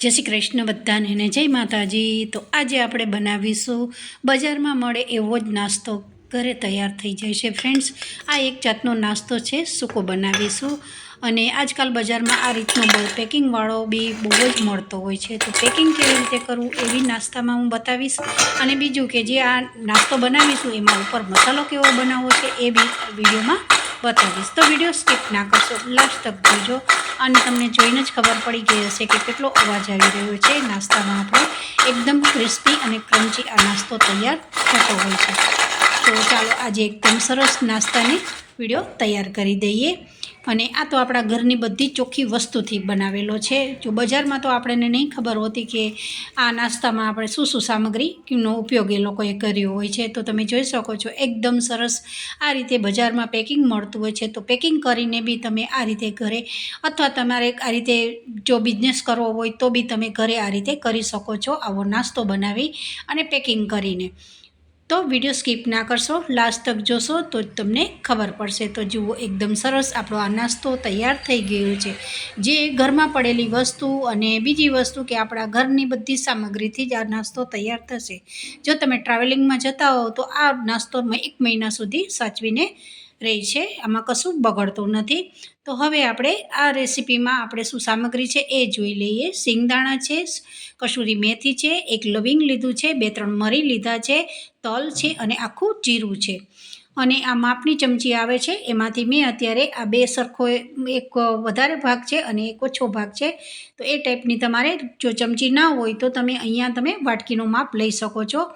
જય શ્રી કૃષ્ણ બધાને ને જય માતાજી. તો આજે આપણે બનાવીશું બજારમાં મળે એવો જ નાસ્તો. ઘરે તૈયાર થઈ જાય છે ફ્રેન્ડ્સ. આ એક જાતનો નાસ્તો છે, સૂકો બનાવીશું. અને આજકાલ બજારમાં આ રીતનો બહુ પેકિંગવાળો બી બહુ જ મળતો હોય છે. તો પેકિંગ કેવી રીતે કરવું એવી નાસ્તામાં હું બતાવીશ. અને બીજું કે જે આ નાસ્તો બનાવીશું એમાં ઉપર મસાલો કેવો બનાવવો છે એ બી વિડીયોમાં બતાવીશ તો વીડિયો સ્કીપ ના કરશો. લાસ્ટ તક જોજો. અને તમને જોઈને જ ખબર પડી ગઈ હશે કે કેટલો અવાજ આવી રહ્યો છે. નાસ્તામાં આપણે એકદમ ક્રિસ્પી અને ક્રન્ચી આ નાસ્તો તૈયાર થતો હોય છે. તો ચાલો આજે એકદમ સરસ નાસ્તાની વીડિયો તૈયાર કરી દઈએ. અને આ તો આપણા ઘરની બધી ચોખ્ખી વસ્તુથી બનાવેલો છે. જો બજારમાં તો આપણને નહીં ખબર હોતી કે આ નાસ્તામાં આપણે શું શું સામગ્રીનો ઉપયોગ એ લોકોએ કર્યો હોય છે. તો તમે જોઈ શકો છો, એકદમ સરસ આ રીતે બજારમાં પેકિંગ મળતું હોય છે. તો પેકિંગ કરીને બી તમે આ રીતે ઘરે અથવા તમારે આ રીતે જો બિઝનેસ કરવો હોય તો બી તમે ઘરે આ રીતે કરી શકો છો, આવો નાસ્તો બનાવી અને પેકિંગ કરીને. તો વીડિયો સ્કીપ ના કરશો, લાસ્ટ તક જોશો તો જ તમને ખબર પડશે. તો જુઓ, એકદમ સરસ આપણો આ નાસ્તો તૈયાર થઈ ગયો છે. જે ઘરમાં પડેલી વસ્તુ અને બીજી વસ્તુ કે આપણા ઘરની બધી સામગ્રીથી જ આ નાસ્તો તૈયાર થશે. જો તમે ટ્રાવેલિંગમાં જતા હો તો આ નાસ્તો એક મહિના સુધી સાચવીને રહી છે. આમાં કશું બગડતું નથી. તો હવે આપણે આ રેસીપીમાં આપણે શું સામગ્રી છે એ જોઈ લઈએ. સિંગદાણા છે, કસૂરી મેથી છે, એક લવિંગ લીધું છે, બે ત્રણ મરી લીધા છે, તલ છે અને આખું જીરું છે. અને આ માપની ચમચી આવે છે. એમાંથી મેં અત્યારે આ બે સરખો એક વધારે ભાગ છે અને એક ઓછો ભાગ છે. તો એ ટાઈપની તમારે જો ચમચી ના હોય તો તમે અહીંયા તમે વાટકીનો માપ લઈ શકો છો.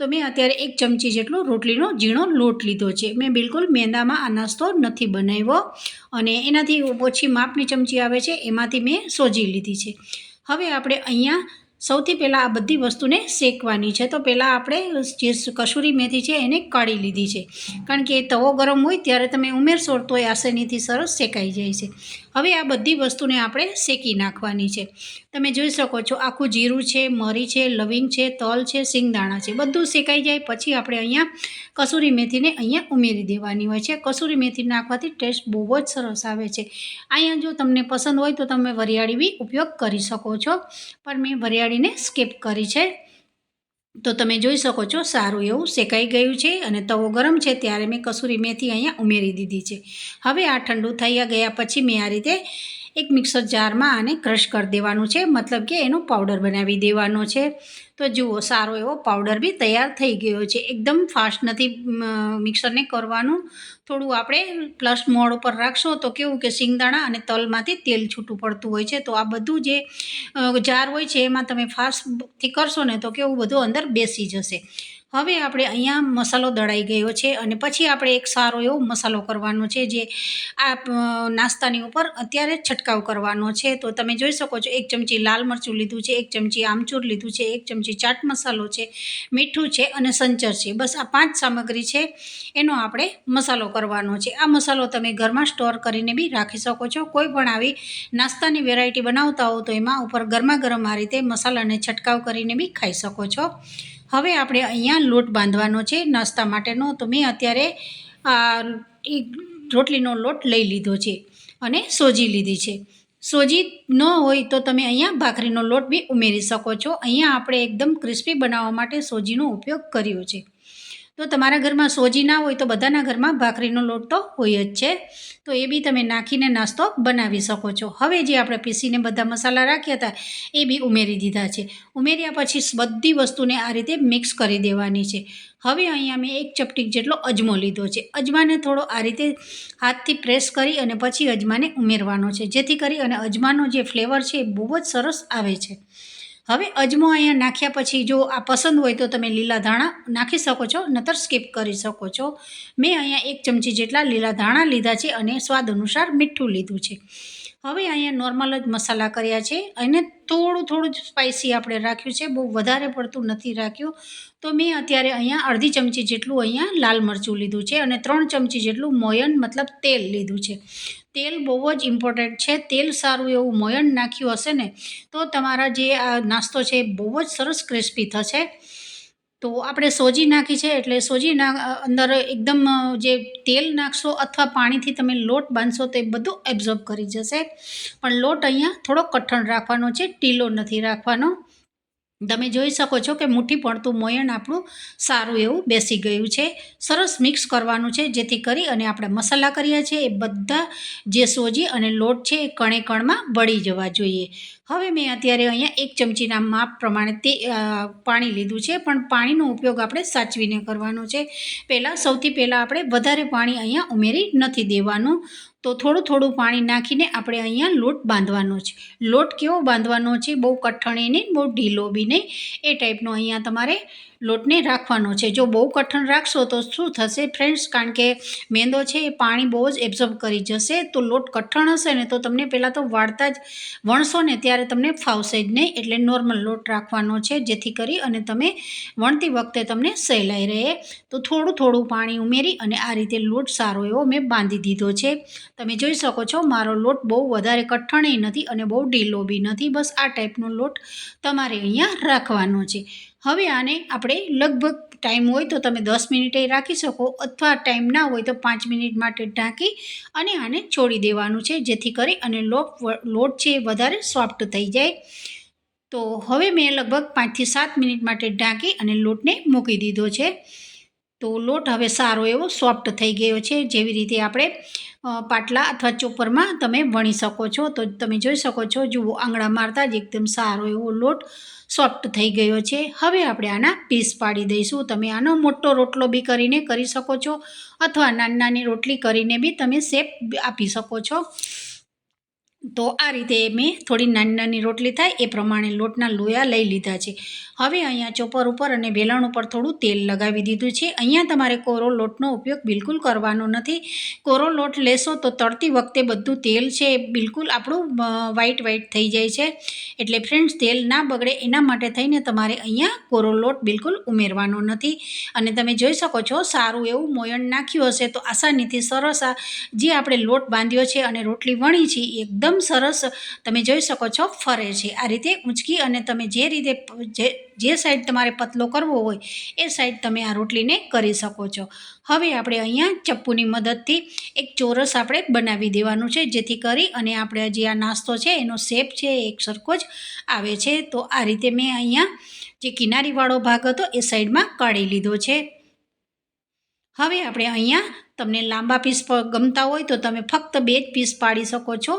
તો મેં અત્યારે એક ચમચી જેટલો રોટલીનો ઝીણો લોટ લીધો છે. મેં બિલકુલ મેંદામાં આ નાસ્તો નથી બનાવ્યો અને એનાથી ઓછી માપની ચમચી આવે છે, એમાંથી મેં સોજી લીધી છે. હવે આપણે અહીંયા સૌથી પહેલાં આ બધી વસ્તુને શેકવાની છે. તો પહેલાં આપણે જે કસૂરી મેથી છે એને કાઢી લીધી છે. કારણ કે તવો ગરમ હોય ત્યારે તમે ઉમેરશો તો એ આસેનીથી સરસ શેકાઈ જાય છે. હવે આ બધી વસ્તુને આપણે શેકી નાખવાની છે. તમે જોઈ શકો છો, આખું જીરું છે, મરી છે, લવિંગ છે, તલ છે, સિંગદાણા છે, બધું શેકાઈ જાય પછી આપણે અહીંયા કસૂરી મેથીને અહીંયા ઉમેરી દેવાની હોય છે. કસૂરી મેથી નાખવાથી ટેસ્ટ બહુ જ સરસ આવે છે. અહીંયા જો તમને પસંદ હોય તો તમે વરિયાળી બી ઉપયોગ કરી શકો છો, પણ મેં વરિયાળીને સ્કીપ કરી છે. તો તમે જોઈ શકો છો, સારું એવું શેકાઈ ગયું છે અને તવો ગરમ છે ત્યારે મેં કસૂરી મેથી અહીંયા ઉમેરી દીધી છે. હવે આ ઠંડુ થઈ ગયા પછી મેં આ રીતે એક મિક્સર જારમાં આને ક્રશ કરી દેવાનું છે. મતલબ કે એનો પાવડર બનાવી દેવાનો છે. તો જુઓ, સારો એવો પાવડર બી તૈયાર થઈ ગયો છે. એકદમ ફાસ્ટ નથી મિક્સરને કરવાનું. થોડું આપણે પ્લસ મોડ ઉપર રાખશો તો કેવું કે સિંગદાણા અને તલમાંથી તેલ છૂટું પડતું હોય છે. તો આ બધું જે જાર હોય છે એમાં તમે ફાસ્ટથી કરશો ને તો કેવું બધું અંદર બેસી જશે. હવે આપણે અહીંયા મસાલો દળાઈ ગયો છે અને પછી આપણે એક સારો એવો મસાલો કરવાનો છે જે આ નાસ્તાની ઉપર અત્યારે છંટકાવ કરવાનો છે. તો તમે જોઈ શકો છો, એક ચમચી લાલ મરચું લીધું છે, એક ચમચી આમચૂર લીધું છે, એક ચમચી ચાટ મસાલો છે, મીઠું છે અને સંચર છે. બસ આ પાંચ સામગ્રી છે, એનો આપણે મસાલો કરવાનો છે. આ મસાલો તમે ઘરમાં સ્ટોર કરીને બી રાખી શકો છો. કોઈ પણ આવી નાસ્તાની વેરાયટી બનાવતા હો તો એમાં ઉપર ગરમા ગરમ આ રીતે મસાલાને છંટકાવ કરીને બી ખાઈ શકો છો. હવે આપણે અહીંયા લોટ બાંધવાનો છે, નાસ્તા માટેનો. તો મેં અત્યારે રોટલીનો લોટ લઈ લીધો છે અને સોજી લીધી છે. સોજી ન હોય તો તમે અહીંયા ભાખરીનો લોટ બી ઉમેરી શકો છો. અહીંયા આપણે એકદમ ક્રિસ્પી બનાવવા માટે સોજીનો ઉપયોગ કર્યો છે. તો તમારા ઘરમાં સોજી ના હોય તો બધાના ઘરમાં ભાખરીનો લોટ તો હોય જ છે. તો એ બી તમે નાખીને નાસ્તો બનાવી શકો છો. હવે જે આપણે પીસીને બધા મસાલા રાખ્યા હતા, એ બી ઉમેરી દીધા છે. ઉમેર્યા પછી બધી વસ્તુને આ રીતે મિક્સ કરી દેવાની છે. હવે અહીંયા મેં એક ચપટીક જેટલો અજમો લીધો છે. અજમાને થોડો આ રીતે હાથથી પ્રેસ કરી અને પછી અજમાને ઉમેરવાનો છે. જેથી કરી અને અજમાનો જે ફ્લેવર છે એ બહુ જ સરસ આવે છે. હવે અજમો અહીંયા નાખ્યા પછી જો આ પસંદ હોય તો તમે લીલા ધાણા નાખી શકો છો, નતર સ્કીપ કરી શકો છો. મેં અહીંયા એક ચમચી જેટલા લીલા ધાણા લીધા છે અને સ્વાદ અનુસાર મીઠું લીધું છે. હવે અહીંયા નોર્મલ જ મસાલા કર્યા છે અને થોડું થોડું સ્પાઇસી આપણે રાખ્યું છે. બહુ વધારે પડતું નથી રાખ્યું. તો મેં અત્યારે અહીંયા અડધી ચમચી જેટલું અહીંયા લાલ મરચું લીધું છે અને ત્રણ ચમચી જેટલું મોયન મતલબ તેલ લીધું છે. તેલ બહુ જ ઇમ્પોર્ટન્ટ છે. તેલ સારું એવું મોયન નાખ્યું હશે ને, તો તમારા જે આ નાસ્તો છે બહુ જ સરસ ક્રિસ્પી થશે. તો આપણે સોજી નાખી છે એટલે સોજીના અંદર એકદમ જે તેલ નાખશો અથવા પાણીથી તમે લોટ બાંધશો તો એ બધું એબ્ઝોર્બ કરી જશે. પણ લોટ અહીંયા થોડો કઠણ રાખવાનો છે ઢીલો નથી રાખવાનો. તમે જોઈ શકો છો કે મુઠ્ઠી પડતું મોયણ આપણું સારું એવું બેસી ગયું છે. સરસ મિક્સ કરવાનું છે જેથી કરી અને આપણે મસાલા કર્યા છે. એ બધા જે સોજી અને લોટ છે એ કણે કણમાં બળી જવા જોઈએ. હવે મેં અત્યારે અહીંયા એક ચમચીના માપ પ્રમાણે તે પાણી લીધું છે. પણ પાણીનો ઉપયોગ આપણે સાચવીને કરવાનો છે. પહેલાં સૌથી પહેલાં આપણે વધારે પાણી અહીંયા ઉમેરી નથી દેવાનું. તો થોડું થોડું પાણી નાખીને આપણે અહીંયા લોટ બાંધવાનો છે. લોટ કેવો બાંધવાનો છે? બહુ કઠણ નહીં, બહુ ઢીલો બી નહીં. એ ટાઈપનો અહીંયા તમારે લોટને રાખવાનો છે. જો બહુ કઠણ રાખશો તો શું થશે ફ્રેન્ડ્સ? કારણ કે મેંદો છે એ પાણી બહુ જ એબ્ઝોર્બ કરી જશે તો લોટ કઠણ હશે ને તો તમને પહેલાં તો વાળતા જ વણશો ને ત્યારે તમને ફાવશે જ નહીં. એટલે નોર્મલ લોટ રાખવાનો છે જેથી કરી અને તમે વણતી વખતે તમને સહેલાઈ રહે. તો થોડું થોડું પાણી ઉમેરી અને આ રીતે લોટ સારો એવો મેં બાંધી દીધો છે. તમે જોઈ શકો છો, મારો લોટ બહુ વધારે કઠણેય નથી અને બહુ ઢીલો બી નથી. બસ આ ટાઈપનો લોટ તમારે અહીંયા રાખવાનો છે. હવે આને આપણે લગભગ ટાઈમ હોય તો તમે દસ મિનિટે રાખી શકો અથવા ટાઈમ ના હોય તો પાંચ મિનિટ માટે ઢાંકી અને આને છોડી દેવાનું છે, જેથી કરી અને લોટ લોટ છે એ વધારે સોફ્ટ થઈ જાય. તો હવે મેં લગભગ પાંચથી સાત મિનિટ માટે ઢાંકી અને લોટને મૂકી દીધો છે. તો લોટ હવે સારો એવો સોફ્ટ થઈ ગયો છે. જેવી રીતે આપણે પાટલા અથવા ચોપરમાં તમે વણી શકો છો. તો તમે જોઈ શકો છો, જુઓ, આંગળા મારતા જ એકદમ સારો એવો લોટ સોફ્ટ થઈ ગયો છે. હવે આપણે આના પીસ પાડી દઈશું. તમે આનો મોટો રોટલો બી કરીને કરી શકો છો અથવા નાની નાની રોટલી કરીને બી તમે શેપ આપી શકો છો. તો આ રીતે મેં થોડી નાની નાની રોટલી થાય એ પ્રમાણે લોટના લોયા લઈ લીધા છે. હવે અહીંયા ચોપર ઉપર અને વેલણ ઉપર થોડું તેલ લગાવી દીધું છે. અહીંયા તમારે કોરો લોટનો ઉપયોગ બિલકુલ કરવાનો નથી. કોરો લોટ લેશો તો તળતી વખતે બધું તેલ છે બિલકુલ આપણું વ્હાઈટ વ્હાઈટ થઈ જાય છે. એટલે ફ્રેન્ડ્સ તેલ ના બગડે એના માટે થઈને તમારે અહીંયા કોરો લોટ બિલકુલ ઉમેરવાનો નથી. અને તમે જોઈ શકો છો, સારું એવું મોયણ નાખ્યું હશે તો આસાનીથી સરસ આ જે આપણે લોટ બાંધ્યો છે અને રોટલી વણી છે એ એકદમ સરસ તમે જોઈ શકો છો ફરે છે. આ રીતે ઊંચકી અને તમે જે રીતે જે જે સાઈડ તમારે પતલો કરવો હોય એ સાઈડ તમે આ રોટલીને કરી શકો છો. હવે આપણે અહીંયા ચપ્પુની મદદથી એક ચોરસ આપણે બનાવી દેવાનું છે, જેથી કરી અને આપણે જે આ નાસ્તો છે એનો શેપ છે એક સરખો જ આવે છે. તો આ રીતે મેં અહીંયા જે કિનારીવાળો ભાગ હતો એ સાઈડમાં કાઢી લીધો છે. હવે આપણે અહીંયા તમને લાંબા પીસ ગમતા હોય તો તમે ફક્ત બે જ પીસ પાડી શકો છો.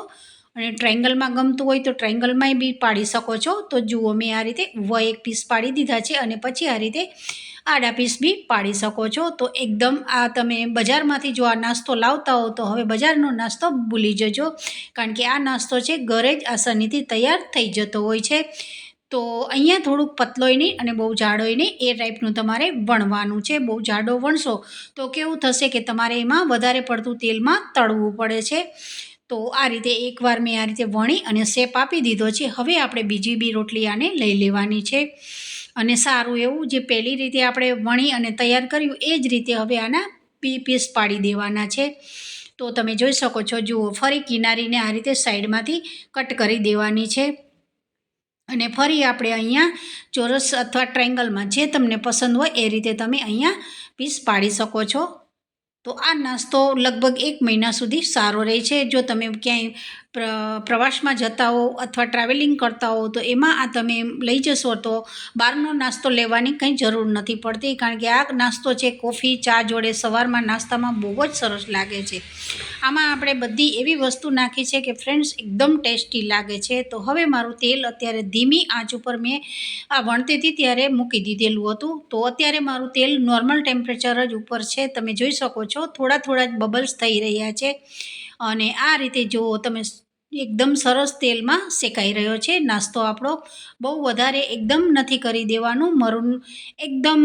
અને ટ્રાયંગલમાં ગમતું હોય તો ટ્રાયંગલમાંય બી પાડી શકો છો. તો જુઓ મેં આ રીતે વ એક પીસ પાડી દીધા છે અને પછી આ રીતે આડા પીસ બી પાડી શકો છો. તો એકદમ આ તમે બજારમાંથી જો આ નાસ્તો લાવતા હો તો હવે બજારનો નાસ્તો ભૂલી જજો. કારણ કે આ નાસ્તો છે ઘરે જ આસાનીથી તૈયાર થઈ જતો હોય છે. તો અહીંયા થોડુંક પતલોય નહીં અને બહુ જાડોય નહીં, એ ટાઈપનું તમારે વણવાનું છે. બહુ જાડો વણશો તો કેવું થશે કે તમારે એમાં વધારે પડતું તેલમાં તળવું પડે છે. તો આ રીતે એકવાર મેં આ રીતે વણી અને શેપ આપી દીધો છે. હવે આપણે બીજી બી રોટલી આને લઈ લેવાની છે. અને સારું એવું જે પહેલી રીતે આપણે વણી અને તૈયાર કર્યું એ જ રીતે હવે આના પી પીસ પાડી દેવાના છે. તો તમે જોઈ શકો છો, જુઓ, ફરી કિનારીને આ રીતે સાઈડમાંથી કટ કરી દેવાની છે. અને ફરી આપણે અહીંયા ચોરસ અથવા ટ્રાયંગલમાં જે તમને પસંદ હોય એ રીતે તમે અહીંયા પીસ પાડી શકો છો. તો આ નાસ્તો લગભગ એક મહિના સુધી સારો રહે છે. જો તમે ક્યાંય પ્રવાસમાં જતા હો અથવા ટ્રાવેલિંગ કરતા હો, તો એમાં આ તમે લઈ જશો તો બહારનો નાસ્તો લેવાની કંઈ જરૂર નથી પડતી, કારણ કે આ નાસ્તો છે કોફી, ચા જોડે સવારમાં નાસ્તામાં બહુ જ સરસ લાગે છે. આમાં આપણે બધી એવી વસ્તુ નાખી છે કે ફ્રેન્ડ્સ એકદમ ટેસ્ટી લાગે છે. તો હવે મારું તેલ અત્યારે ધીમી આંચ ઉપર મેં આ વણતી હતી ત્યારે મૂકી દીધેલું હતું. તો અત્યારે મારું તેલ નોર્મલ ટેમ્પરેચર જ ઉપર છે. તમે જોઈ શકો છો, થોડા થોડા જ બબલ્સ થઈ રહ્યા છે. અને આ રીતે જુઓ તમે એકદમ સરસ તેલમાં શેકાઈ રહ્યો છે, નાસ્તો આપણો બહુ વધારે એકદમ નથી કરી દેવાનું. મરૂન એકદમ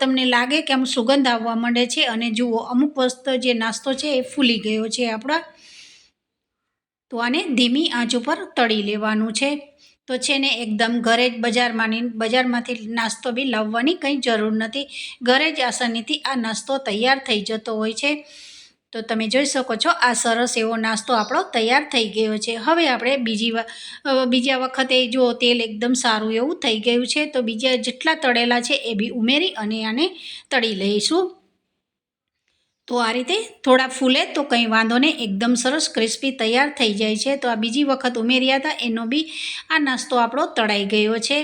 તમને લાગે કે આમ સુગંધ આવવા માંડે છે અને જુઓ, અમુક વસ્તુ જે નાસ્તો છે એ ફૂલી ગયો છે આપણા. તો આને ધીમી આંચ ઉપર તળી લેવાનું છે. તો છે ને એકદમ ઘરે જ બજારમાંની, બજારમાંથી નાસ્તો બી લાવવાની કંઈ જરૂર નથી. ઘરે જ આસાનીથી આ નાસ્તો તૈયાર થઈ જતો હોય છે. તો તમે જોઈ શકો છો, આ સરસ એવો નાસ્તો આપણો તૈયાર થઈ ગયો છે. હવે આપણે બીજી બીજા વખતે જો તેલ એકદમ સારું એવું થઈ ગયું છે, તો બીજા જેટલા તળેલા છે એ બી ઉમેરી અને આને તળી લઈશું. તો આ રીતે થોડા ફૂલે તો કંઈ વાંધો નહીં, એકદમ સરસ ક્રિસ્પી તૈયાર થઈ જાય છે. તો આ બીજી વખત ઉમેર્યા હતા, એનો બી આ નાસ્તો આપણો તળાઈ ગયો છે.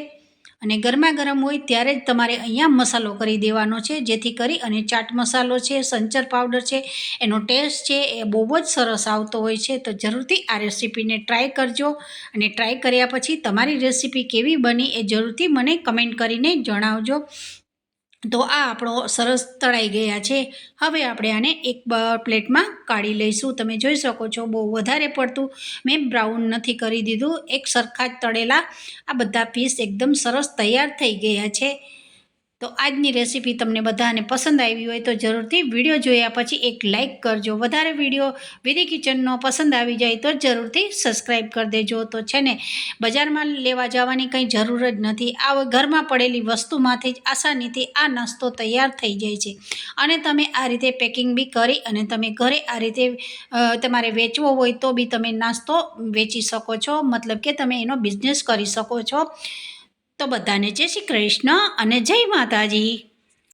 અને ગરમા ગરમ હોય ત્યારે જ તમારે અહીંયા મસાલો કરી દેવાનો છે, જેથી કરી અને ચાટ મસાલો છે, સંચર પાવડર છે, એનો ટેસ્ટ છે, એ બહુ જ સરસ આવતો હોય છે. તો જરૂરથી આ રેસીપીને ટ્રાય કરજો અને ટ્રાય કર્યા પછી તમારી રેસીપી કેવી બની એ જરૂરથી મને કમેન્ટ કરીને જણાવજો. તો આ આપણો સરસ તળાઈ ગયા છે. હવે આપણે આને એક પ્લેટમાં કાઢી લઈશું. તમે જોઈ શકો છો, બહુ વધારે પડતું. મેં બ્રાઉન નથી કરી દીધું. એક સરખા જ તળેલા. આ બધા પીસ એકદમ સરસ તૈયાર થઈ ગયા છે. તો આજની રેસીપી તમને બધાને પસંદ આવી હોય તો જરૂરથી વીડિયો જોયા પછી એક લાઇક કરજો. વધારે વીડિયો વિધિ કિચનનો પસંદ આવી જાય તો જરૂરથી સબસ્ક્રાઈબ કરી દેજો. તો છે ને, બજારમાં લેવા જવાની કંઈ જરૂર જ નથી. આ ઘરમાં પડેલી વસ્તુમાંથી જ આસાનીથી આ નાસ્તો તૈયાર થઈ જાય છે. અને તમે આ રીતે પેકિંગ બી કરી અને તમે ઘરે આ રીતે તમારે વેચવો હોય તો બી તમે નાસ્તો વેચી શકો છો. મતલબ કે તમે એનો બિઝનેસ કરી શકો છો. તો બધાને જય શ્રી કૃષ્ણ અને જય માતાજી.